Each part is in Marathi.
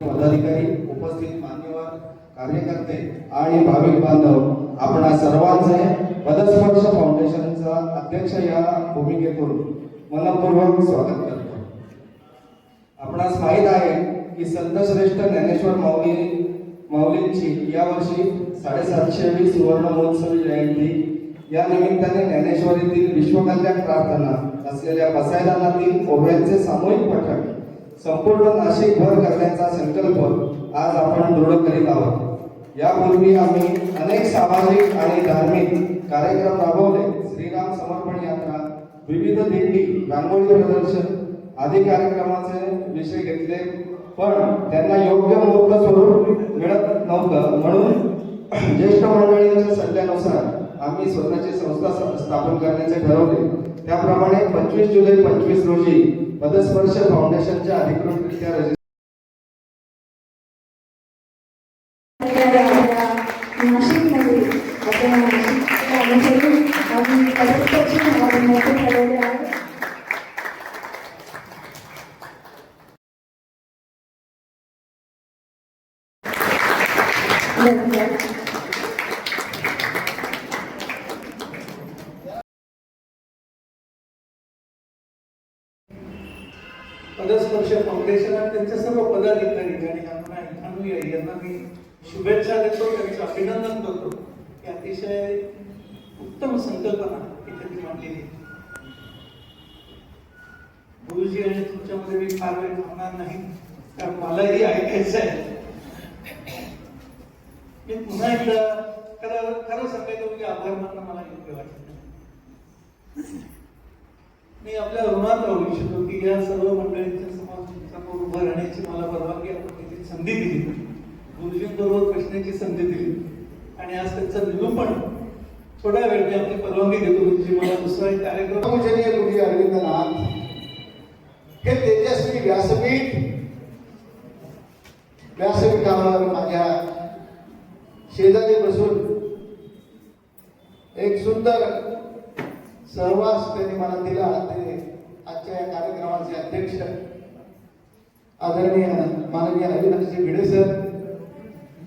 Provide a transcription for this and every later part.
पदाधिकारी उपस्थित मान्यवर कार्यकर्ते आणि भाविक बांधव आपणा सर्वांचे पदस्पर्श फाउंडेशनचा अध्यक्ष या भूमिकेतून मनपूर्वक स्वागत करतो. आपणास माहीत आहे की संतश्रेष्ठ ज्ञानेश्वर माऊली माऊलींची यावर्षी साडेसातशेवी सुवर्ण महोत्सवी जयंती. या निमित्ताने ज्ञानेश्वरीतील विश्वकल्याण प्रार्थना असलेल्या बसायदानातील ओव्यांचे सामूहिक पठण संपूर्ण नाशिक भर करण्याचा संकल्प आज आपण दृढ करीत आहोत. यापूर्वी आम्ही अनेक सामाजिक आणि धार्मिक कार्यक्रम राबवले. श्रीराम समर्पण यात्रा विविध दिंडी रांगोळी प्रदर्शन आदी कार्यक्रमाचे विषय घेतले. पण त्यांना योग्य मुहूर्त स्वरूप मिळत नव्हतं. म्हणून ज्येष्ठ मंडळींच्या सल्ल्यानुसार आम्ही स्वतःची संस्था स्थापन करण्याचे ठरवले. त्याप्रमाणे पंचवीस जुलै पंचवीस रोजी पदस्पर्श फाउंडेशनच्या अधिकृतरित्या रजिस्टर you. पदस्पर्श फाउंडेशन आणि त्यांचे सर्व पदाधिकारी आणि अनुयायी यांना मी शुभेच्छा देतो त्यांचं अभिनंदन करतो. की अतिशय उत्तम संकल्पना ही त्यांनी मांडलेली गुरुजी आणि तुमच्यामध्ये मी फार वेळ थांबणार नाही कारण मलाही ऐकायचं आहे मी पुन्हा एकदा खरं खरं सांगायचं म्हणजे आभार मानणं मला योग्य वाटत नाही. मी आपल्या ऋणात राहू इच्छितो की या सर्व मंडळींच्या समोर उभं राहण्याची मला परवानगी आपण संधी दिली. गुरुजींबरोबर बसण्याची संधी दिली. आणि आज त्यांचं निरूपण थोड्या वेळ मी आपली परवानगी देतो गुरुजी मला दुसरा एक कार्यक्रम पूजनीय गुरुजी अरविंदनाथ हे तेजस्वी व्यासपीठ व्यासपीठावर माझ्या शेजारी बसून एक सुंदर सहवास त्यांनी मला दिला. ते आजच्या या कार्यक्रमाचे अध्यक्ष आदरणीय माननीय अविनाशजी भिडे सर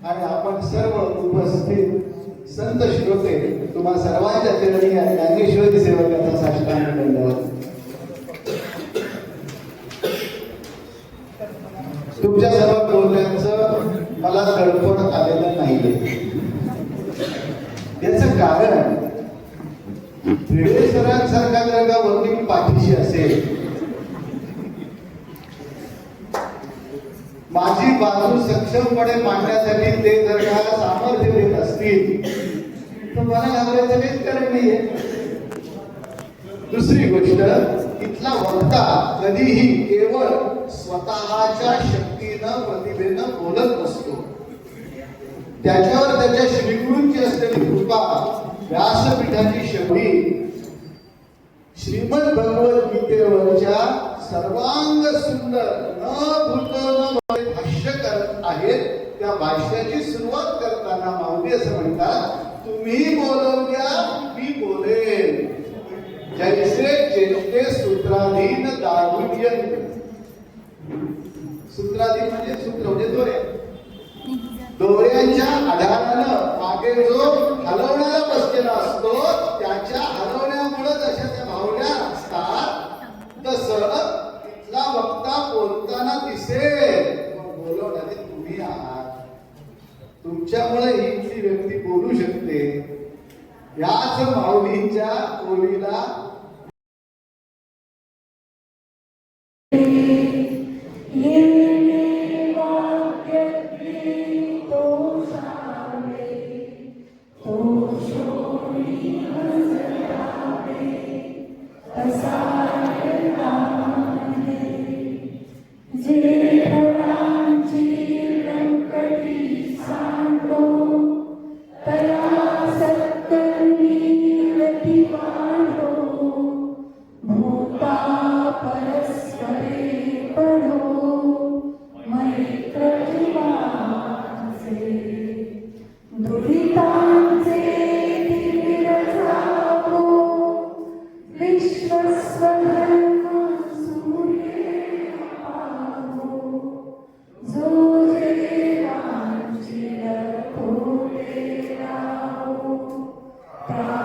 आणि आपण सर्व उपस्थित संत श्रोते तुम्हा सर्वांच्या चरणी आणि ज्ञानेश्वरी सेवकाचा साष्टांग धन्यवाद. तुमच्या सर्व बोलण्याचं मला कळपण आलेलं नाहीये. याच कारण भिडे सरांसारखा जर का वकील पाठीशी असेल. माझी बाजू सक्षमपणे मांडण्यासाठी ते जर का सामर्थ्य देत असतील तर मला घाबरायचं काहीच कारण नाहीये. दुसरी गोष्ट इथला वक्ता कधीही केवळ स्वतःच्या शक्तीनं प्रतिभेनं बोलत नसतो. त्याच्यावर त्याच्या श्रीगुरूंची असलेली कृपा व्यासपीठाची शक्ती श्रीमद भगवत गीतेवरच्या सर्वांग सुंदर न भूत भाष्य करत आहेत. त्या भाष्याची सुरुवात करताना माऊली असं म्हणतात तुम्ही बोलून द्या मी बोलेन. जैसे चेष्टे सूत्राधीन दारुण्य. सूत्राधीन म्हणजे सूत्र म्हणजे दोरे. दोऱ्यांच्या आधारानं मागे जो हलवण्याला बसलेला याच माऊलींच्या ओळीला प्रार्थना